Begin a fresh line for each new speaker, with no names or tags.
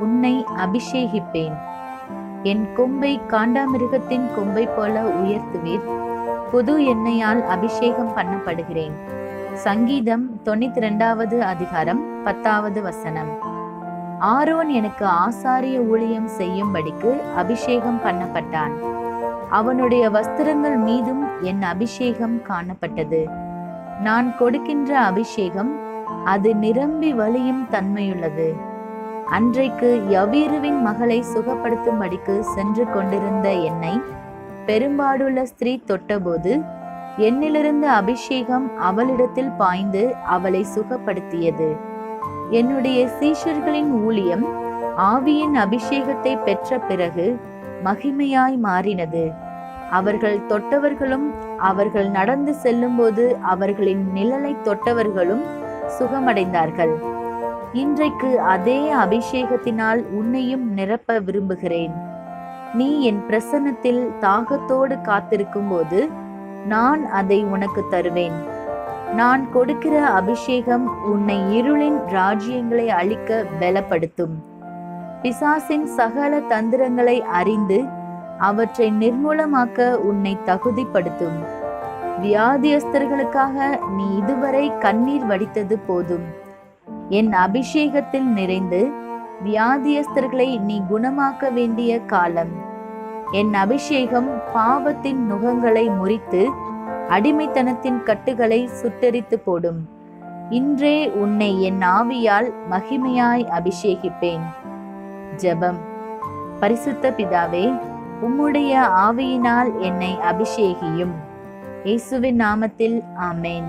உன்னை அபிஷேகிப்பேன். என் கொம்பை காண்டாமிருகத்தின் கொம்பை போல உயர்த்துவீர். புது எண்ணெயால் அபிஷேகம் பண்ணப்படுகிறேன். சங்கீதம் தொண்ணூத்தி ரெண்டாவது அதிகாரம் பத்தாவது வசனம். ஆரோன் எனக்கு ஆசாரிய ஊழியம் செய்யும்படிக்கு அபிஷேகம் பண்ணப்பட்டான். அவனுடைய வஸ்திரங்கள் மீதும் என் அபிஷேகம் காணப்பட்டது. நான் கொடுக்கின்ற அபிஷேகம் அது நிரம்பி வழியும் தன்மையுள்ளது. அன்றைக்கு யவீருவின் மகளை சுகப்படுத்தும்படிக்கு சென்று கொண்டிருந்த என்னை பெரும்பாடுள்ள ஸ்திரீ தொட்டபோது என்னிலிருந்த அபிஷேகம் அவளிடத்தில் பாய்ந்து அவளை சுகப்படுத்தியது. என்னுடைய சீஷர்களின் ஊழியம் ஆவியின் அபிஷேகத்தை பெற்ற பிறகு மகிமையாய் மாறினது. அவர்கள் தொட்டவர்களும் அவர்கள் நடந்து செல்லும்போது அவர்களின் நிழலை தொட்டவர்களும் சுகமடைந்தார்கள். இன்றைக்கு அதே அபிஷேகத்தினால் உன்னையும் நிரப்ப விரும்புகிறேன். நீ என் பிரசன்னத்தில் தாகத்தோடு காத்திருக்கும்போது நான் அதை உனக்கு தருவேன். நான் கொடுக்கிற அபிஷேகம் உன்னை இருளின் ராஜ்யங்களை அழிக்க பலப்படுத்தும். பிசாசின் சகல தந்திரங்களை அறிந்து அவற்றை நிர்மூலமாக்க உன்னை தகுதிப்படுத்தும். வியாதியஸ்தர்களுக்காக நீ இதுவரை கண்ணீர் வடித்தது போதும். என் அபிஷேகத்தில் நிறைந்து வியாதியஸ்தர்களை நீ குணமாக்க வேண்டிய காலம். என் அபிஷேகம் பாவத்தின் நுகங்களை முறித்து அடிமைத்தனத்தின் கட்டுகளை சுட்டரித்து போடும். இன்றே உன்னை என் ஆவியால் மகிமையாய் அபிஷேகிப்பேன். ஜெபம். பரிசுத்த பிதாவே உம்முடைய ஆவியினால் என்னை அபிஷேகியும். இயேசுவின் நாமத்தில் ஆமேன்.